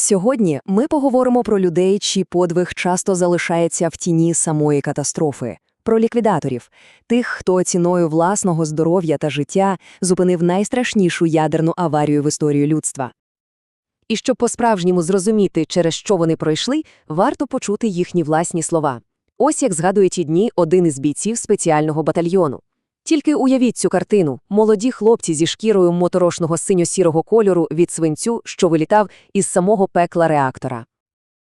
Сьогодні ми поговоримо про людей, чий подвиг часто залишається в тіні самої катастрофи, про ліквідаторів, тих, хто ціною власного здоров'я та життя зупинив найстрашнішу ядерну аварію в історії людства. І щоб по-справжньому зрозуміти, через що вони пройшли, варто почути їхні власні слова. Ось як згадує ті дні один із бійців спеціального батальйону. Тільки уявіть цю картину. Молоді хлопці зі шкірою моторошного синьо-сірого кольору від свинцю, що вилітав із самого пекла реактора.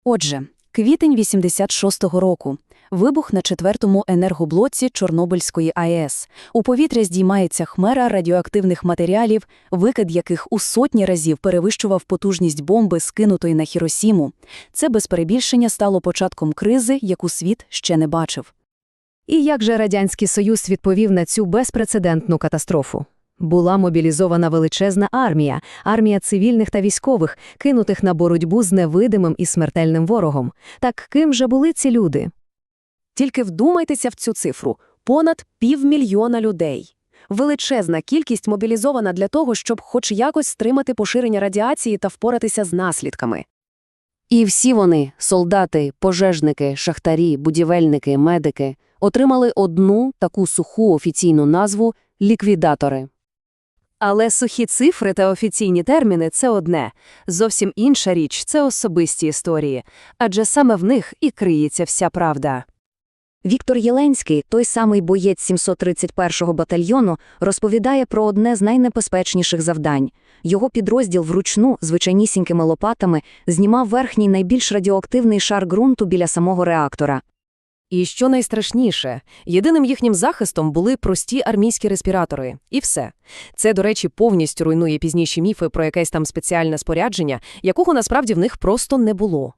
Отже, квітень 86-го року. Вибух на четвертому енергоблоці Чорнобильської АЕС. У повітря здіймається хмара радіоактивних матеріалів, викид яких у сотні разів перевищував потужність бомби, скинутої на Хіросіму. Це без перебільшення стало початком кризи, яку світ ще не бачив. І як же Радянський Союз відповів на цю безпрецедентну катастрофу? Була мобілізована величезна армія, армія цивільних та військових, кинутих на боротьбу з невидимим і смертельним ворогом. Так ким же були ці люди? Тільки вдумайтеся в цю цифру – понад півмільйона людей. Величезна кількість мобілізована для того, щоб хоч якось стримати поширення радіації та впоратися з наслідками. І всі вони – солдати, пожежники, шахтарі, будівельники, медики – отримали одну таку суху офіційну назву – ліквідатори. Але сухі цифри та офіційні терміни – це одне. Зовсім інша річ – це особисті історії. Адже саме в них і криється вся правда. Віктор Єленський, той самий боєць 731-го батальйону, розповідає про одне з найнебезпечніших завдань. Його підрозділ вручну, звичайнісінькими лопатами, знімав верхній найбільш радіоактивний шар ґрунту біля самого реактора. І що найстрашніше, єдиним їхнім захистом були прості армійські респіратори. І все. Це, до речі, повністю руйнує пізніші міфи про якесь там спеціальне спорядження, якого насправді в них просто не було.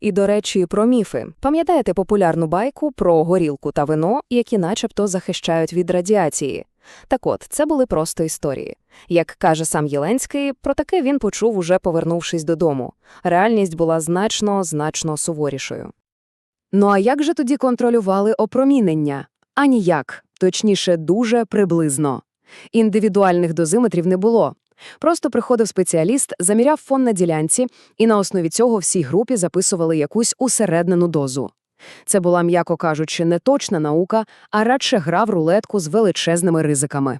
І, до речі, про міфи. Пам'ятаєте популярну байку про горілку та вино, які начебто захищають від радіації? Так от, це були просто історії. Як каже сам Єленський, про таке він почув, уже повернувшись додому. Реальність була значно, значно суворішою. Ну а як же тоді контролювали опромінення? А ніяк, точніше, дуже приблизно. Індивідуальних дозиметрів не було. Просто приходив спеціаліст, заміряв фон на ділянці, і на основі цього всій групі записували якусь усереднену дозу. Це була, м'яко кажучи, не точна наука, а радше гра в рулетку з величезними ризиками.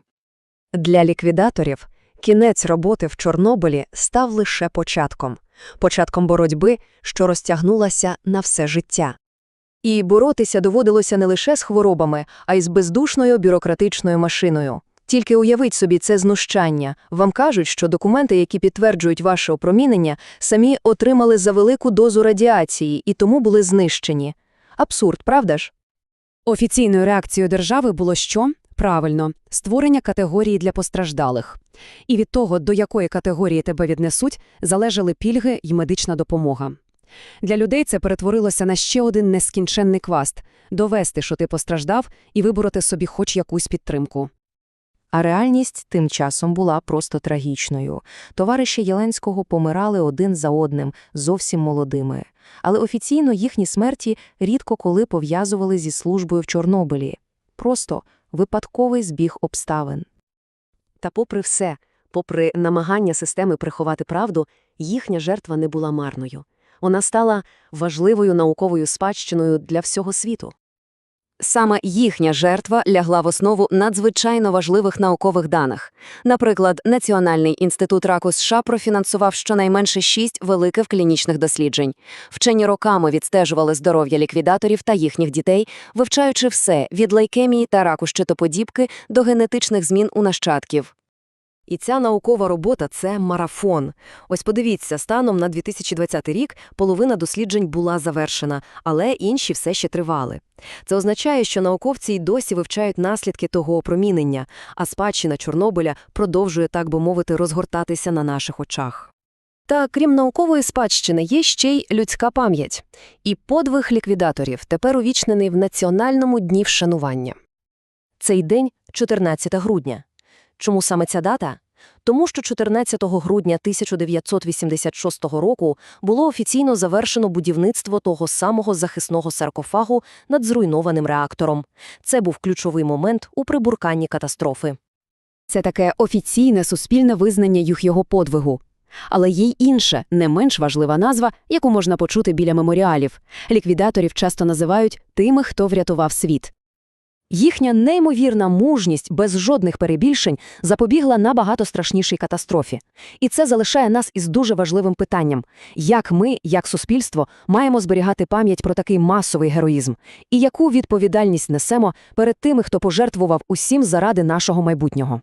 Для ліквідаторів кінець роботи в Чорнобилі став лише початком. Початком боротьби, що розтягнулася на все життя. І боротися доводилося не лише з хворобами, а й з бездушною бюрократичною машиною. Тільки уявіть собі це знущання. Вам кажуть, що документи, які підтверджують ваше опромінення, самі отримали за велику дозу радіації і тому були знищені. Абсурд, правда ж? Офіційною реакцією держави було що? Правильно, створення категорії для постраждалих. І від того, до якої категорії тебе віднесуть, залежали пільги й медична допомога. Для людей це перетворилося на ще один нескінченний кваст – довести, що ти постраждав, і вибороти собі хоч якусь підтримку. А реальність тим часом була просто трагічною. Товариші Єленського помирали один за одним, зовсім молодими. Але офіційно їхні смерті рідко коли пов'язували зі службою в Чорнобилі. Просто випадковий збіг обставин. Та попри все, попри намагання системи приховати правду, їхня жертва не була марною. Вона стала важливою науковою спадщиною для всього світу. Саме їхня жертва лягла в основу надзвичайно важливих наукових даних. Наприклад, Національний інститут раку США профінансував щонайменше шість великих клінічних досліджень. Вчені роками відстежували здоров'я ліквідаторів та їхніх дітей, вивчаючи все від лейкемії та раку щитоподібки до генетичних змін у нащадків. І ця наукова робота це марафон. Ось подивіться, станом на 2020 рік половина досліджень була завершена, але інші все ще тривали. Це означає, що науковці й досі вивчають наслідки того опромінення, а спадщина Чорнобиля продовжує, так би мовити, розгортатися на наших очах. Та крім наукової спадщини, є ще й людська пам'ять. І подвиг ліквідаторів тепер увічнений в Національному дні вшанування. Цей день – 14 грудня. Чому саме ця дата? Тому що 14 грудня 1986 року було офіційно завершено будівництво того самого захисного саркофагу над зруйнованим реактором. Це був ключовий момент у прибурканні катастрофи. Це таке офіційне суспільне визнання їх його подвигу. Але є й інша, не менш важлива назва, яку можна почути біля меморіалів. Ліквідаторів часто називають тими, хто врятував світ. Їхня неймовірна мужність без жодних перебільшень запобігла набагато страшнішій катастрофі. І це залишає нас із дуже важливим питанням: як ми, як суспільство, маємо зберігати пам'ять про такий масовий героїзм, і яку відповідальність несемо перед тими, хто пожертвував усім заради нашого майбутнього.